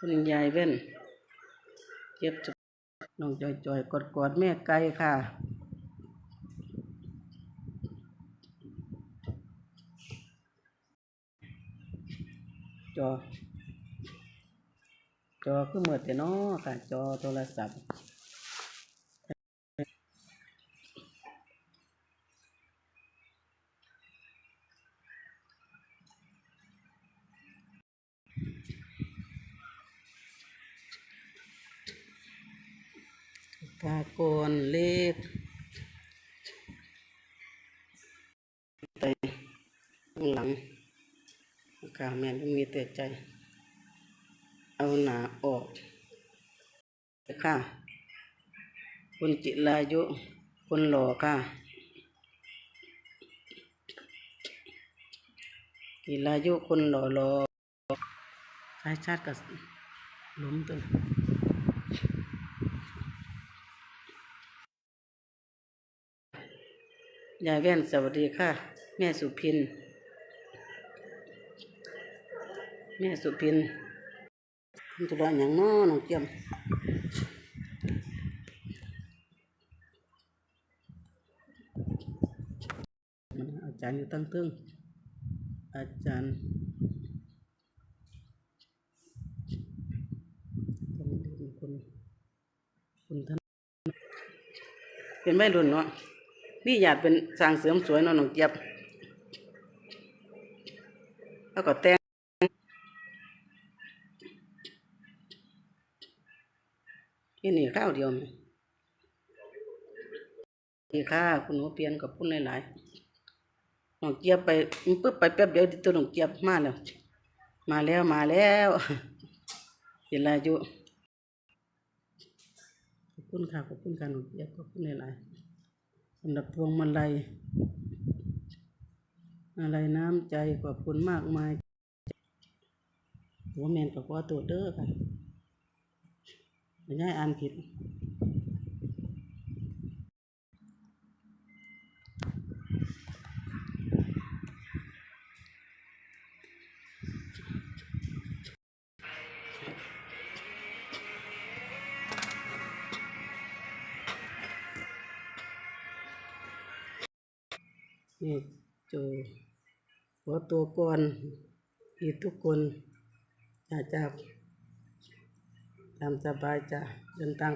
คุณยายเว้นเจ็บจุน้องจอยจอยกอดกอดแม่ไก่ค่ะจอ จอคือเมือแต่น้อค่ะ จอโทรศัพท์ กากรเลขไปข้างหลังกาแม่นมีแต่ใจ เอาหนาออกค่ะคุณจิรายุคุณหล่อค่ะจิรายุคุณหล่อหล่อสายชาติกับล้มตัว ยายแว่นสวัสดีค่ะ แม่สุพิน แม่สุพินคุณจะได้อย่างน้อน้องเจียมอาจารย์อยู่ตั้งตึงอาจารย์คุณคุณท่านเป็นไม่รุนเนาะ พี่อยากเป็นสร้างเสริมสวยเนาะน้องเจี๊ยบ แล้วก็แต่งที่นี่ข้าวเดียวไหมนี่ค่ะ คุณหนูเปลี่ยนกับพุ่นหลายๆน้องเจี๊ยบไปปึ๊บไปแป๊บเดียวตัวหนองเจี๊ยบมาแล้ว มาแล้วมาแล้วเวลาอยู่ขอบคุณค่ะขอบคุณค่ะน้องเจี๊ยบขอบคุณหลายๆ สำหรับพวงมาลัยอะไรน้ำใจขอบคุณมากมายหัวแมนกับว่าตัวเด้อค่ะไม่ได้อ่านผิด นี่โจขอตัวก่อนอีกทุกคนอยากจะตามสบายจะเดินทาง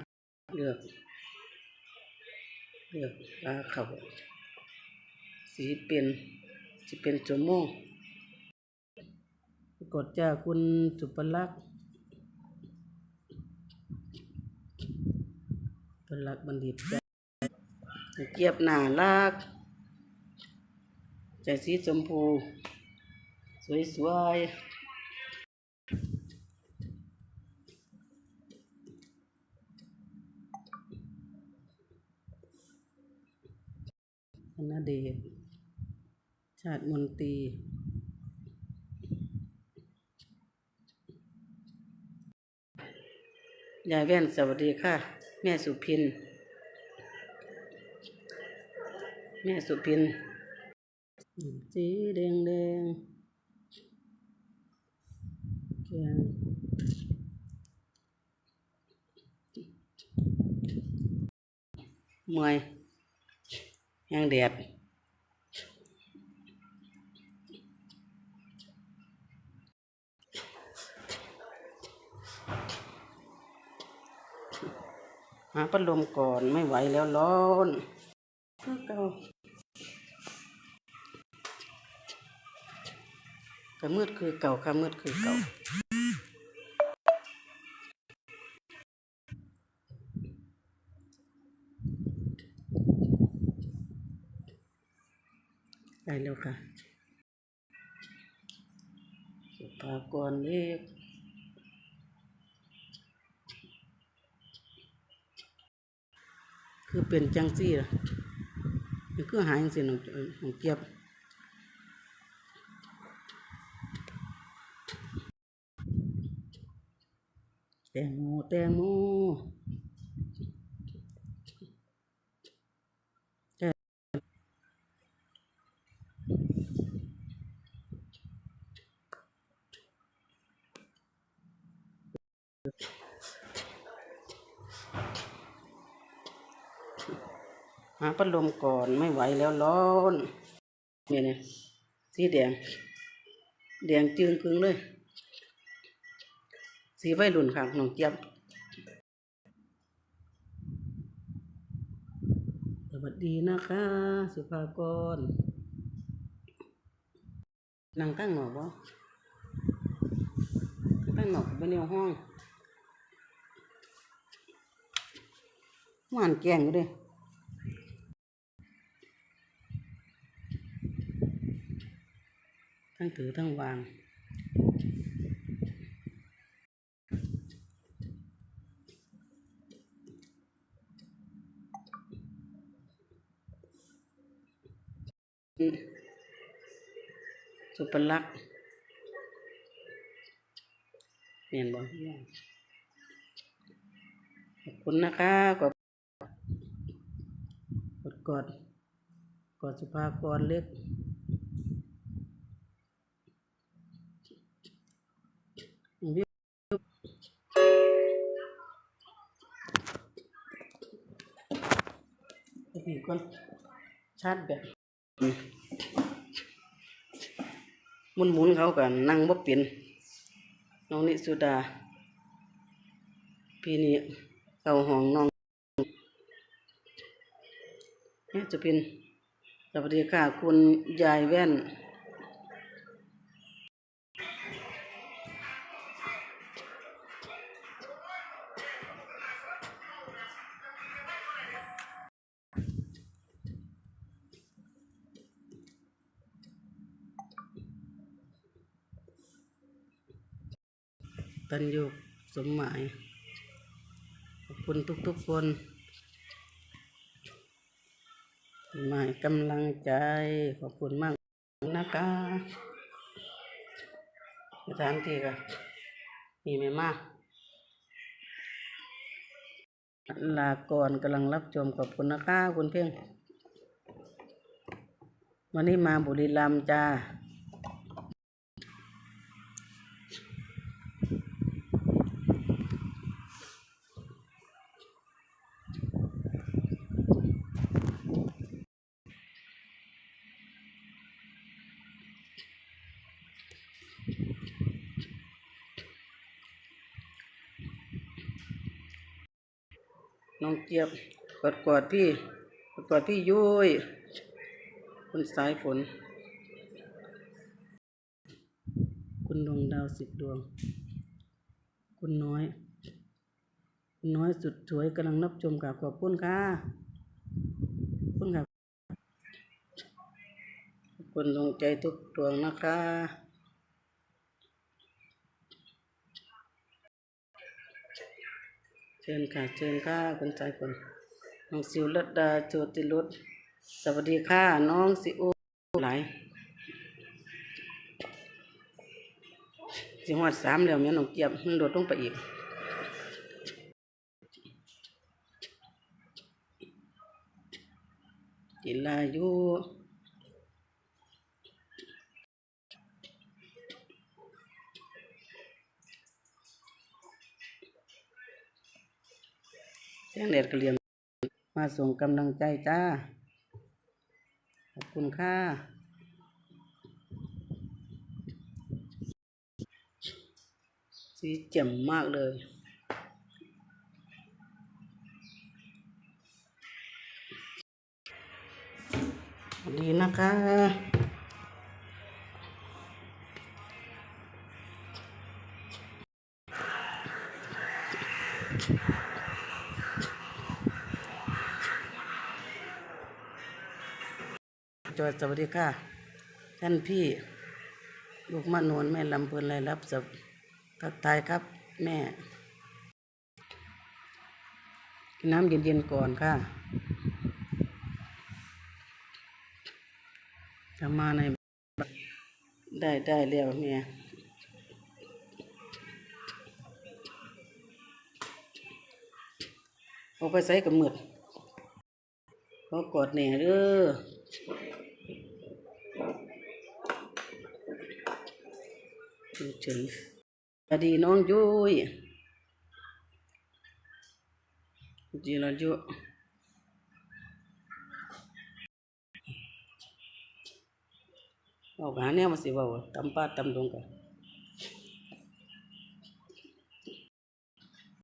เลือกเลือกปลาเขาสีเป็นสิเป็นชั่วโมงกดจากคุณสุปลักษ์สุปลักษ์บัณฑิตเกียบหนารัก ใจสีชมพู สวยสวยธนเดช ชาติมนตรียายแว่นสวัสดีค่ะ แม่สุพิน แม่สุพิน สีแดงแดงแกงมวยยางแดดหาพัดลมก่อนไม่ไหวแล้วร้อนคือเก่า ก็มืดคือเก่าค่ะมืดคือเก่าได้แล้วค่ะสุภากรเล็กคือเป็นจังซี่ล่ะคือหายจังซี่น้องน้องเจี๊ยบ แตงโมแตงโมหาพัดลมก่อนไม่ไหวแล้วร้อนเนี่ยเนี่ยสีแดง แดงจืงคึงเลย สีไฟรุ่นค่ะน้องเจี๊ยบสวัสดีนะคะ สุภากรนั่งตั้งหนอกบ่ตั้งหนอกไปในห้องหวานแกงก็ได้ทั้งถือทั้งวาง สุปลักษณ์เปลี่ยนบ่ขอบคุณนะคะกดกดกดกดสุภากรเล็กวิวพี่ก่อนชาร์จแบต ห มุนหมุนเขากันนั่งบ่เป็นน้องนิสุดา พี่นี่เข้าห้องน้องนี่จะเป็นสวัสดีค่ะคุณยายแว่น ตันอยู่สมหมาย ขอบคุณทุกๆคนที่มาให้กำลังใจ ขอบคุณมากนะคะสถานที่ก็มีไม่มากลาก่อนกำลังรับชมขอบคุณนะคะคุณเพ่งวันนี้มาบุรีรัมย์จ้า น้องเจี๊ยบกอดกอดพี่กอดกอดพี่ยุ้ยคุณสายฝน คุณดวงดาวสิบดวง คุณน้อย คุณน้อยสุดสวยกำลังรับชมกับขอบคุณค่ะคุณค่ะคุณดวงใจทุกดวงนะคะ เชิญค่ะ เชิญค่ะคุณสายฝนน้องสิวรัตดาโจติรุตสวัสดีค่ะ น้องสิโอไหลายสิหอดสามแล้วแม่น้องเจี๊ยบมันโดดลงไปอีกจิลายุ แสงแดดกระเหลียมมาส่งกำลังใจจ้า ขอบคุณค่ะสีแจ่มมากเลยดีนะคะ อยสวัสดีค่ะ ท่านพี่ ลูกมานวลแม่ลำเพลินไรรับสับทักทายครับ แม่ กินน้ำเย็นๆก่อนค่ะจะมาในได้ได้แล้วแม่เอาไปใส่กับหมึดเขากอดแหน่เด้อ Hujan. Tadi nong joy. Jila jo. Oh, bahannya masih bawa. Tempat tempat dong kan.